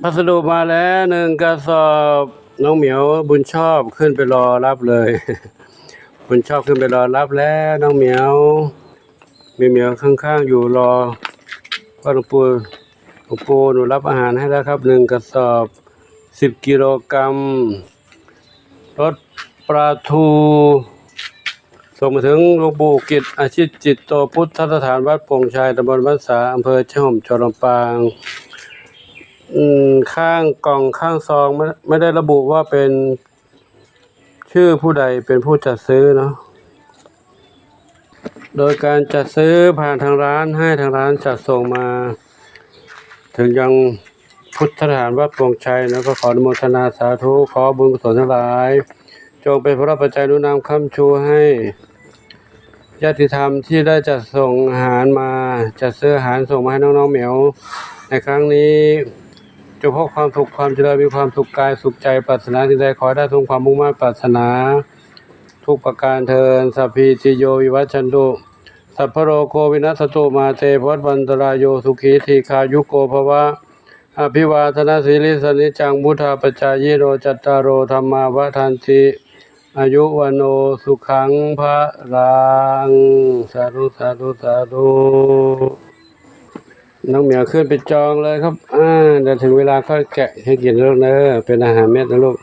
พัสดุมาแล้วหนึ่งกระสอบน้องเหมียวบุญชอบขึ้นไปรอรับเลย บุญชอบขึ้นไปรอรับแล้วน้องเหมียวมีเหมียวข้างๆอยู่รอว่าหลวงปู่หลวงปู่หนูรับอาหารให้แล้วครับหนึ่งกระสอบสิบกิโลกรัมรสปลาทู ส่งมาถึงหลวงปู่กิจอาชิตจิตโตพุทธสถานวัดโป่งชัยตำบลบ้านสาอำเภอเชะห่มจังหวัดลำปางข้างกล่องข้างซองไม่ไม่ได้ระบุว่าเป็นชื่อผู้ใดเป็นผู้จัดซื้อเนาะโดยการจัดซื้อผ่านทางร้านให้ทางร้านจัดส่งมา ถึงยังพุทธสถานวัดโปร่งชัยแล้วก็ขออนุโมทนาสาธุขอบุญกุศลทั้งหลาย จงเป็นพระปัจจัยนุนำคำชูให้ ญาติธรรมที่ได้จัดส่งอาหารมาจัดซื้ออาหารส่งมาให้น้องๆเหมียวในครั้งนี้จงพบความสุขความเจริญมีความสุขกายสุขใจปรารถนาสิ่งใดขอได้ทุกความมุ่งมั่นปรารถนา ทุกประการเทินสัพพิติโยวิวัชชันตุสัพพโรโควินัสตุมาเตภวัตวันตรายโยสุขีทีคายุโกภวะอภิวาทนาสีลิสนิจังมุทาปจายโรจัตตารโรธรรมาวะทันติ อายุวันโนสุขังพระรังสาธุสาธุสาธุน้องเหมียวขึ้นไปจองเลยครับ อ่าเดี๋ยวถึงเวลาค่อยแกะให้กินแล้วเนอะเป็นอาหารเม็ดนะลูก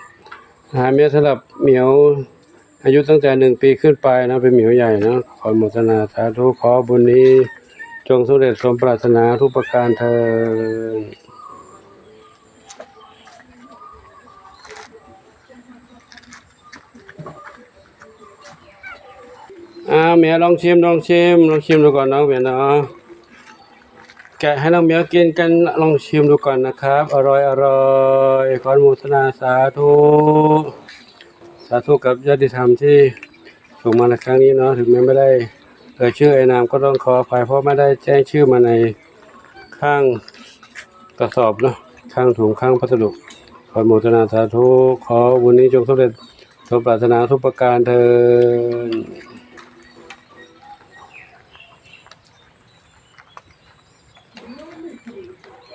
อาหารเม็ดสำหรับเหมียว อายุตั้งแต่หนึ่งปีขึ้นไปนะเป็นเหมียวใหญ่นะขออนุโมทนาสาธุขอบุญนี้ จงสำเร็จสมปรารถนาทุกประการเทิน อ่าเหมียวลองชิมลองชิมลองชิมดูก่อนน้องเหมียวเนาะแกะให้น้องเหมียวกินกันลองชิมดูก่อนนะครับ อร่อยอร่อยขออนุโมทนาสาธุสาธุกับญาติธรรมที่ส่งมาในครั้งนี้เนาะถึงแม้ไม่ได้เอ่ยชื่อไอ้นามก็ต้องขออภัยเพราะไม่ได้แจ้งชื่อมาในข้างกระสอบเนาะข้างถุงข้างพัสดุขออนุโมทนาสาธุขอวันนี้จงสำเร็จสมปรารถนาทุกประการเถิด